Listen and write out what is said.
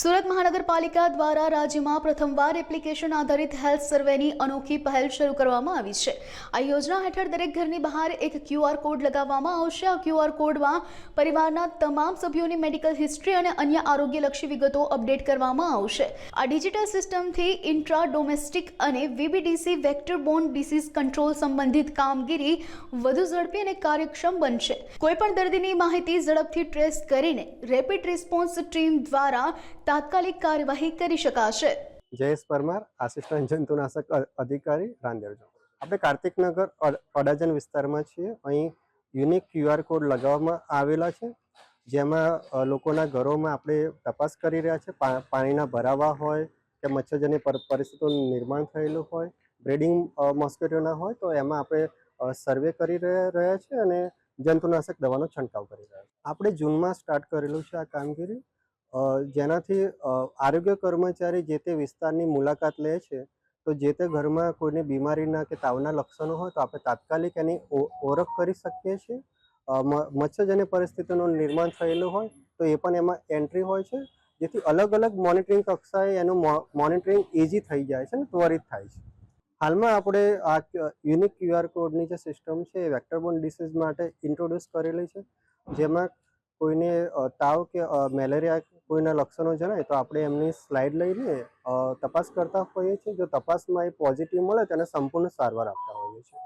સુરત મહાનગરપાલિકા દ્વારા રાજ્યમાં પ્રથમવાર એપ્લિકેશન આધારિત હેલ્થ સર્વેની અનોખી પહેલ શરૂ કરવામાં આવી છે. આ યોજના હેઠળ દરેક ઘરની બહાર એક ક્યુઆર કોડ લગાવવામાં આવશે. આ ક્યુઆર કોડમાં પરિવારના તમામ સભ્યોની મેડિકલ હિસ્ટ્રી અને અન્ય આરોગ્યલક્ષી વિગતો અપડેટ કરવામાં આવશે. આ ડિજિટલ સિસ્ટમથી ઇન્ટ્રા ડોમેસ્ટિક અને VBDC vector borne disease control સંબંધિત કામગીરી વધુ ઝડપી અને કાર્યક્ષમ બનશે. કોઈપણ દર્દીની માહિતી ઝડપથી ટ્રેસ કરીને રેપિડ રિસ્પોન્સ ટીમ દ્વારા તાત્કાલિક કાર્યવાહી કરી શકાશે. જયેશ પરમાર, આસિસ્ટન્ટ જંતુનાશક અધિકારી, રાંદેર આપણે કાર્તિકનગર અડાજન વિસ્તારમાં છીએ. અહીં યુનિક ક્યુઆર કોડ લગાવવામાં આવેલા છે, જેમાં લોકોના ઘરોમાં આપણે તપાસ કરી રહ્યા છે. પાણીના ભરાવા હોય કે મચ્છરજન્ય પર- પરિસ્થિતિનું નિર્માણ થયેલું હોય, બ્રીડિંગ મોસ્કિટોના હોય, તો એમાં આપણે સર્વે કરી રહ્યા રહ્યા છે અને જંતુનાશક દવાનો છંટકાવ કરી રહ્યા છે. આપણે જૂનમાં સ્ટાર્ટ કરેલું છે આ કામગીરી. જેનાથી આરોગ્ય કર્મચારી જે તે વિસ્તારની મુલાકાત લે છે, તો જે તે ઘરમાં કોઈને બીમારીના કે તાવના લક્ષણો હોય તો આપણે તાત્કાલિક એની ઓળખ કરી શકીએ છીએ. મચ્છરજન્ય પરિસ્થિતિનું નિર્માણ થયેલું હોય તો એ પણ એમાં એન્ટ્રી હોય છે, જેથી અલગ અલગ મોનિટરિંગ કક્ષાએ એનું મોનિટરિંગ ઇઝી થઈ જાય છે ને ત્વરિત થાય છે. હાલમાં આપણે આ યુનિક ક્યુઆર કોડની જે સિસ્ટમ છે એ વેક્ટરબોન ડિસીઝ માટે ઇન્ટ્રોડ્યુસ કરેલી છે, જેમાં કોઈને તાવ કે મેલેરિયા કોઈના લક્ષણો જણાય તો આપણે એમની સ્લાઇડ લઈને તપાસ કરતા હોઈએ છીએ. જો તપાસમાં એ પોઝિટિવ મળે તેને સંપૂર્ણ સારવાર આપતા હોઈએ છીએ.